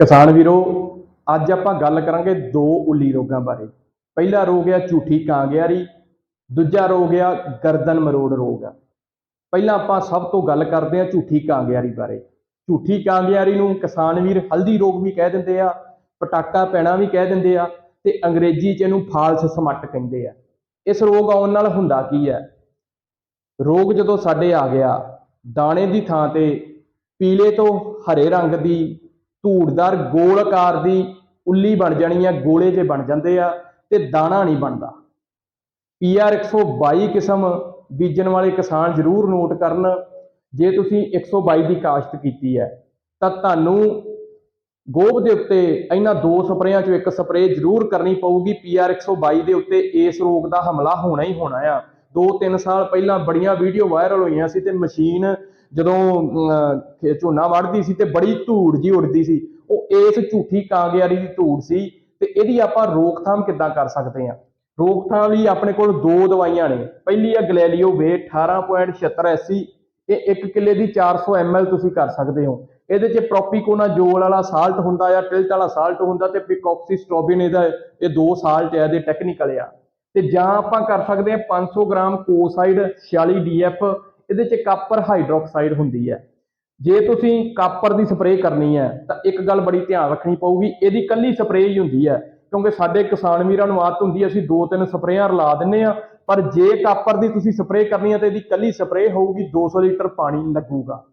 ਕਿਸਾਨ ਵੀਰੋ, ਅੱਜ ਆਪਾਂ ਗੱਲ ਕਰਾਂਗੇ ਦੋ ਉੱਲੀ ਰੋਗਾਂ ਬਾਰੇ। ਪਹਿਲਾ ਰੋਗ ਹੈ ਝੂਠੀ ਕਾਂਗਿਆਰੀ, ਦੂਜਾ ਰੋਗ ਆ ਗਰਦਨ ਮਰੋੜ ਰੋਗ ਆ। ਪਹਿਲਾਂ ਆਪਾਂ ਸਭ ਤੋਂ ਗੱਲ ਕਰਦੇ ਹਾਂ ਝੂਠੀ ਕਾਂਗਿਆਰੀ ਬਾਰੇ। ਝੂਠੀ ਕਾਂਗਿਆਰੀ ਨੂੰ ਕਿਸਾਨ ਵੀਰ ਹਲਦੀ ਰੋਗ ਵੀ ਕਹਿ ਦਿੰਦੇ ਆ, ਪਟਾਕਾ ਪੈਣਾ ਵੀ ਕਹਿ ਦਿੰਦੇ ਆ ਤੇ ਅੰਗਰੇਜ਼ੀ ਚ ਇਹਨੂੰ ਫਾਲਸ ਸਮੱਟ ਕਹਿੰਦੇ ਆ। ਇਸ ਰੋਗ ਆਉਣ ਨਾਲ ਹੁੰਦਾ ਕੀ ਹੈ ਰੋਗ ਜਦੋਂ ਸਾਡੇ ਆ ਗਿਆ, ਦਾਣੇ ਦੀ ਥਾਂ ਤੇ ਪੀਲੇ ਤੋਂ ਹਰੇ ਰੰਗ ਦੀ ਧੂੜਦਾਰ ਗੋਲ ਆਕਾਰ ਦੀ ਉੱਲੀ ਬਣ ਜਾਣੀ ਆ, ਗੋਲੇ ਜੇ ਬਣ ਜਾਂਦੇ ਆ ਤੇ ਦਾਣਾ ਨਹੀਂ ਬਣਦਾ। ਪੀਆਰ 122 ਕਿਸਮ ਬੀਜਣ ਵਾਲੇ ਕਿਸਾਨ ਜ਼ਰੂਰ ਨੋਟ ਕਰਨ, ਜੇ ਤੁਸੀਂ 122 ਦੀ ਕਾਸ਼ਤ ਕੀਤੀ ਹੈ, ਤਾਂ ਤੁਹਾਨੂੰ ਗੋਭ ਦੇ ਉੱਤੇ ਇਹਨਾਂ ਦੋ ਸਪਰੇਆਂ ਚੋਂ ਇੱਕ ਸਪਰੇਅ ਜ਼ਰੂਰ ਕਰਨੀ ਪਊਗੀ। ਪੀਆਰ 122 ਦੇ ਉੱਤੇ ਇਸ ਰੋਗ ਦਾ ਹਮਲਾ ਹੋਣਾ ਹੀ ਹੋਣਾ ਆ। 2-3 ਸਾਲ ਪਹਿਲਾਂ ਬੜੀਆਂ ਵੀਡੀਓ ਵਾਇਰਲ ਹੋਈਆਂ ਸੀ ਤੇ ਮਸ਼ੀਨ ਜਦੋਂ ਝੋਨਾ ਵੜਦੀ ਸੀ ਤੇ ਬੜੀ ਧੂੜ ਜੀ ਉੱਡਦੀ ਸੀ, ਉਹ ਇਸ ਝੂਠੀ ਕਾਂਗਿਆਰੀ ਦੀ ਧੂੜ ਸੀ ਤੇ ਇਹਦੀ ਆਪਾਂ ਰੋਕਥਾਮ ਕਿੱਦਾਂ ਕਰ ਸਕਦੇ ਹਾਂ? ਰੋਕਥਾਮ ਲਈ ਆਪਣੇ ਕੋਲ ਦੋ ਦਵਾਈਆਂ ਨੇ। ਪਹਿਲੀ ਆ ਗਲੈਲੀਓ ਵੇ 18.76 ਐਸੀ। ਇਹ 1 ਕਿੱਲੇ ਦੀ 400 ml ਤੁਸੀਂ ਕਰ ਸਕਦੇ ਹੋ। ਇਹਦੇ 'ਚ ਪ੍ਰੋਪੀਕੋਨਾ ਜੋਲ ਵਾਲਾ ਸਾਲਟ ਹੁੰਦਾ ਆ, ਟਿਲਟ ਵਾਲਾ ਸਾਲਟ ਹੁੰਦਾ ਤੇ ਪਿਕੌਕਸੀਸਟ੍ਰੋਬਿਨ ਇਹਦਾ ਇਹ ਦੋ ਸਾਲਟ ਹੈ ਇਹਦੇ ਟੈਕਨੀਕਲ ਆ। ਤੇ ਜਾਂ ਆਪਾਂ ਕਰ ਸਕਦੇ ਹਾਂ 500 ਗ੍ਰਾਮ ਕੋਸਾਈਡ 46 ਡੀਐਫ ਇਹਦੇ 'ਚ ਕਾਪਰ ਹਾਈਡਰੋਕਸਾਈਡ ਹੁੰਦੀ ਹੈ। ਜੇ ਤੁਸੀਂ ਕਾਪਰ ਦੀ ਸਪਰੇਅ ਕਰਨੀ ਹੈ, ਤਾਂ ਇੱਕ ਗੱਲ ਬੜੀ ਧਿਆਨ ਰੱਖਣੀ ਪਊਗੀ, ਇਹਦੀ ਕੱਲੀ ਸਪਰੇਅ ਹੀ ਹੁੰਦੀ ਹੈ, ਕਿਉਂਕਿ ਸਾਡੇ ਕਿਸਾਨ ਵੀਰਾਂ ਨੂੰ ਆਦਤ ਹੁੰਦੀ ਹੈ, ਅਸੀਂ ਦੋ ਤਿੰਨ ਸਪਰੇਆਂ ਰਲਾ ਦਿੰਨੇ ਆ ਪਰ ਜੇ ਕਾਪਰ ਦੀ ਤੁਸੀਂ ਸਪਰੇਅ ਕਰਨੀ ਹੈ, ਤਾਂ ਇਹਦੀ ਕੱਲੀ ਸਪਰੇਅ ਹੋਊਗੀ 200 ਲੀਟਰ ਪਾਣੀ ਲੱਗੂਗਾ।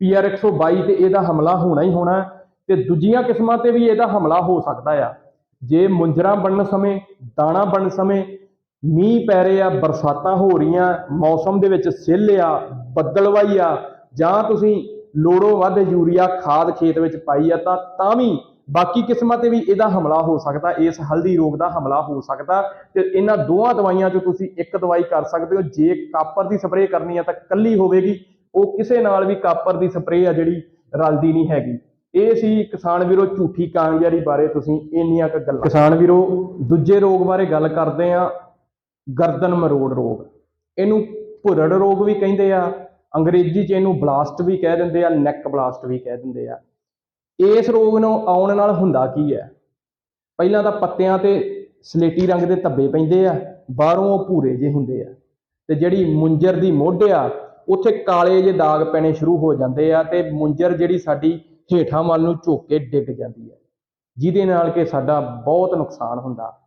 ਪੀਆਰ 122 ਤੇ ਇਹਦਾ ਹਮਲਾ ਹੋਣਾ ਹੀ ਹੋਣਾ ਹੈ, ਤੇ ਦੂਜੀਆਂ ਕਿਸਮਾਂ ਤੇ ਵੀ ਇਹਦਾ ਹਮਲਾ ਹੋ ਸਕਦਾ ਆ। ਜੇ ਮੁੰਜਰਾ ਬਣਨ ਸਮੇਂ, ਦਾਣਾ ਬਣਨ ਸਮੇਂ ਮੀਂਹ ਪੈ ਰਹੇ ਆ ਬਰਸਾਤਾਂ ਹੋ ਰਹੀਆਂ, ਮੌਸਮ ਦੇ ਵਿੱਚ ਸਿੱਲ ਆ, ਬੱਦਲਵਾਈ ਆ, ਜਾਂ ਤੁਸੀਂ ਲੋੜੋਂ ਵੱਧ ਯੂਰੀਆ ਖਾਦ ਖੇਤ ਵਿੱਚ ਪਾਈ ਆ, ਤਾਂ ਤਾਂ ਵੀ ਬਾਕੀ ਕਿਸਮਾਂ ਤੇ ਵੀ ਇਹਦਾ ਹਮਲਾ ਹੋ ਸਕਦਾ, ਇਸ ਹਲਦੀ ਰੋਗ ਦਾ ਹਮਲਾ ਹੋ ਸਕਦਾ ਤੇ ਇਹਨਾਂ ਦੋਹਾਂ ਦਵਾਈਆਂ ਚੋਂ ਤੁਸੀਂ ਇੱਕ ਦਵਾਈ ਕਰ ਸਕਦੇ ਹੋ। ਜੇ ਕਾਪਰ ਦੀ ਸਪਰੇਅ ਕਰਨੀ ਆ ਤਾਂ ਕੱਲੀ ਹੋਵੇਗੀ, ਉਹ ਕਿਸੇ ਨਾਲ ਵੀ ਕਾਪਰ ਦੀ ਸਪਰੇਅ ਆ ਜਿਹੜੀ ਰਲਦੀ ਨਹੀਂ ਹੈਗੀ। ਇਹ ਸੀ ਕਿਸਾਨ ਵੀਰੋ ਝੂਠੀ ਕਾਮਯਾਰੀ ਬਾਰੇ ਤੁਸੀਂ ਇੰਨੀਆਂ ਕੁ ਗੱਲਾਂ। ਕਿਸਾਨ ਵੀਰੋ, ਦੂਜੇ ਰੋਗ ਬਾਰੇ ਗੱਲ ਕਰਦੇ ਆ। ਗਰਦਨ ਮਰੋੜ ਰੋਗ। ਇਹਨੂੰ ਭੁਰੜ ਰੋਗ ਵੀ ਕਹਿੰਦੇ ਆ, ਅੰਗਰੇਜ਼ੀ ਚ ਇਹਨੂੰ ਬਲਾਸਟ ਵੀ ਕਹਿ ਦਿੰਦੇ ਆ, ਨੈਕ ਬਲਾਸਟ ਵੀ ਕਹਿ ਦਿੰਦੇ ਆ। ਇਸ ਰੋਗ ਨੂੰ ਆਉਣ ਨਾਲ ਹੁੰਦਾ ਕੀ ਹੈ? ਪਹਿਲਾਂ ਤਾਂ ਪੱਤਿਆਂ ਤੇ ਸਲੇਟੀ ਰੰਗ ਦੇ ਧੱਬੇ ਪੈਂਦੇ ਆ, ਬਾਹਰੋਂ ਉਹ ਭੂਰੇ ਜੇ ਹੁੰਦੇ ਆ। ਤੇ ਜਿਹੜੀ ਮੁੰਜਰ ਦੀ ਮੁੱਢ ਆ, ਉੱਥੇ ਕਾਲੇ ਜੇ ਦਾਗ ਪੈਣੇ ਸ਼ੁਰੂ ਹੋ ਜਾਂਦੇ ਆ ਤੇ ਮੁੰਜਰ ਜਿਹੜੀ ਸਾਡੀ ਹੇਠਾਂ ਵੱਲ ਨੂੰ ਝੁੱਕ ਕੇ ਡਿੱਗ ਜਾਂਦੀ ਹੈ ਜਿਹਦੇ ਨਾਲ ਕਿ ਸਾਡਾ ਬਹੁਤ ਨੁਕਸਾਨ ਹੁੰਦਾ।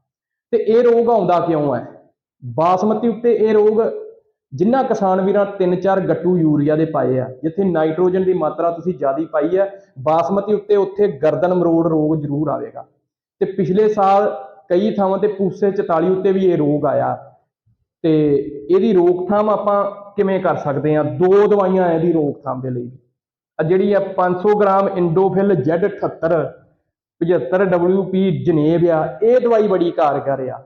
ਤੇ ਇਹ ਰੋਗ ਆਉਂਦਾ ਕਿਉਂ ਹੈ? ਬਾਸਮਤੀ ਉੱਤੇ ਇਹ ਰੋਗ ਜਿੰਨਾ ਕਿਸਾਨ ਵੀਰਾਂ ਤਿੰਨ ਚਾਰ ਗੱਟੂ ਯੂਰੀਆ ਦੇ ਪਾਏ ਆ, ਜਿੱਥੇ ਨਾਈਟ੍ਰੋਜਨ ਦੀ ਮਾਤਰਾ ਤੁਸੀਂ ਜ਼ਿਆਦਾ ਪਾਈ ਹੈ ਬਾਸਮਤੀ ਉੱਤੇ ਉੱਥੇ ਗਰਦਨ ਮਰੋੜ ਰੋਗ ਜ਼ਰੂਰ ਆਵੇਗਾ। ਤੇ ਪਿਛਲੇ ਸਾਲ ਕਈ ਥਾਵਾਂ ਤੇ ਪੂਸੇ 44 ਉੱਤੇ ਵੀ ਇਹ ਰੋਗ ਆਇਆ। ਤੇ ਇਹਦੀ ਰੋਕਥਾਮ ਆਪਾਂ ਕਿਵੇਂ ਕਰ ਸਕਦੇ ਹਾਂ ਦੋ ਦਵਾਈਆਂ ਆ ਇਹਦੀ ਰੋਕਥਾਮ ਦੇ ਲਈ। ਆ ਜਿਹੜੀ ਆ 500 ਗ੍ਰਾਮ ਇੰਡੋਫਿਲ Z78 75 WP ਜਨੇਵ ਆ, ਇਹ ਦਵਾਈ ਬੜੀ ਕਾਰਗਰ ਆ।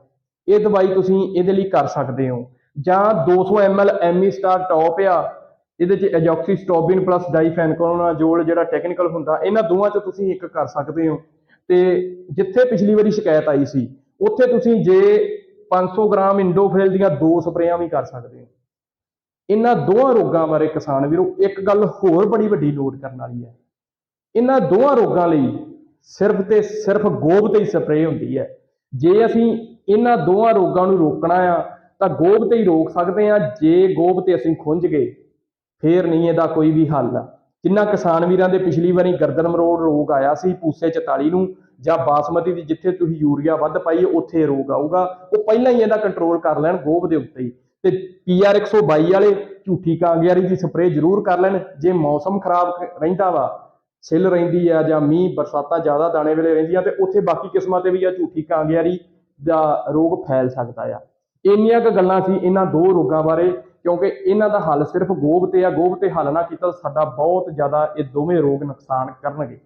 ਇਹ ਦਵਾਈ ਤੁਸੀਂ ਇਹਦੇ ਲਈ ਕਰ ਸਕਦੇ ਹੋ। ਜਾਂ 200 ml ਐਮੀ ਸਟਾਰ ਟੌਪ ਆ, ਇਹਦੇ ਚ ਐਜੋਕਸੀਸਟੋਬਿਨ ਪਲੱਸ ਡਾਈਫੈਨਕੋਨਾਜੋਲ ਜਿਹੜਾ ਟੈਕਨੀਕਲ ਹੁੰਦਾ, ਇਹਨਾਂ ਦੋਵਾਂ ਚ ਤੁਸੀਂ ਇੱਕ ਕਰ ਸਕਦੇ ਹੋ। ਤੇ ਜਿੱਥੇ ਪਿਛਲੀ ਵਾਰੀ ਸ਼ਿਕਾਇਤ ਆਈ ਸੀ, ਉੱਥੇ ਤੁਸੀਂ ਜੇ 500 ਗ੍ਰਾਮ ਇੰਡੋਫਿਲ ਦੀਆਂ ਦੋ ਸਪਰੇਆਂ ਵੀ ਕਰ ਸਕਦੇ ਹੋ। ਇਹਨਾਂ ਦੋਹਾਂ ਰੋਗਾਂ ਬਾਰੇ ਕਿਸਾਨ ਵੀਰੋ, ਇੱਕ ਗੱਲ ਹੋਰ ਬੜੀ ਵੱਡੀ ਨੋਟ ਕਰਨ ਵਾਲੀ ਹੈ। ਇਹਨਾਂ ਦੋਹਾਂ ਰੋਗਾਂ ਲਈ ਸਿਰਫ ਤੇ ਸਿਰਫ ਗੋਭ ਤੇ ਹੀ ਸਪਰੇਅ ਹੁੰਦੀ ਹੈ। ਜੇ ਅਸੀਂ ਇਹਨਾਂ ਦੋਹਾਂ ਰੋਗਾਂ ਨੂੰ ਰੋਕਣਾ ਆ, ਤਾਂ ਗੋਭ ਤੇ ਹੀ ਰੋਕ ਸਕਦੇ ਆ ਜੇ ਗੋਭ ਤੇ ਅਸੀਂ ਖੁੰਝ ਗਏ, ਫੇਰ ਨਹੀਂ ਇਹਦਾ ਕੋਈ ਵੀ ਹੱਲ। ਜਿੰਨਾ ਕਿਸਾਨ ਵੀਰਾਂ ਦੇ ਪਿਛਲੀ ਵਾਰੀ ਗਰਦਨ ਮਰੋੜ ਰੋਗ ਆਇਆ ਸੀ, ਪੂਸੇ 44 ਨੂੰ, ਜਾਂ ਬਾਸਮਤੀ ਦੀ ਜਿੱਥੇ ਤੁਸੀਂ ਯੂਰੀਆ ਵੱਧ ਪਾਈਏ ਉੱਥੇ ਰੋਗ ਆਊਗਾ। ਉਹ ਪਹਿਲਾਂ ਹੀ ਇਹਦਾ ਕੰਟਰੋਲ ਕਰ ਲੈਣ ਗੋਭ ਦੇ ਉੱਤੇ ਹੀ। ਤੇ ਪੀਆਰ 122 ਵਾਲੇ ਝੂਠੀ ਕਾਂਗਿਆਰੀ ਦੀ ਸਪਰੇਅ ਜ਼ਰੂਰ ਕਰ ਲੈਣ। ਜੇ ਮੌਸਮ ਖਰਾਬ ਕ- ਰਹਿੰਦਾ ਵਾ ਸਿੱਲ ਰਹਿੰਦੀ ਆ ਜਾਂ ਮੀਂਹ ਬਰਸਾਤਾਂ ਜ਼ਿਆਦਾ ਦਾਣੇ ਵੇਲੇ ਰਹਿੰਦੀਆਂ ਤੇ ਉੱਥੇ ਬਾਕੀ ਕਿਸਮਾਂ ਤੇ ਵੀ ਆ ਝੂਠੀ ਕਾਂਗਿਆਰੀ ਦਾ ਰੋਗ ਫੈਲ ਸਕਦਾ ਆ। ਇੰਨੀਆਂ ਕੁ ਗੱਲਾਂ ਸੀ ਇਹਨਾਂ ਦੋ ਰੋਗਾਂ ਬਾਰੇ, ਕਿਉਂਕਿ ਇਹਨਾਂ ਦਾ ਹੱਲ ਸਿਰਫ ਗੋਭ ਤੇ ਆ। ਗੋਭ ਤੇ ਹੱਲ ਨਾ ਕੀਤਾ ਸਾਡਾ ਬਹੁਤ ਜ਼ਿਆਦਾ ਇਹ ਦੋਵੇਂ ਰੋਗ ਨੁਕਸਾਨ ਕਰਨਗੇ।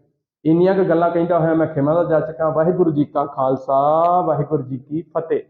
ਇੰਨੀਆਂ ਕੁ ਗੱਲਾਂ ਕਹਿੰਦਾ ਹੋਇਆ ਮੈਂ ਖਿਮਾ ਦਾ ਜਾ ਚੱਕਾਂ ਵਾਹਿਗੁਰੂ ਜੀ ਕਾ ਖਾਲਸਾ, ਵਾਹਿਗੁਰੂ ਜੀ ਕੀ ਫਤਿਹ।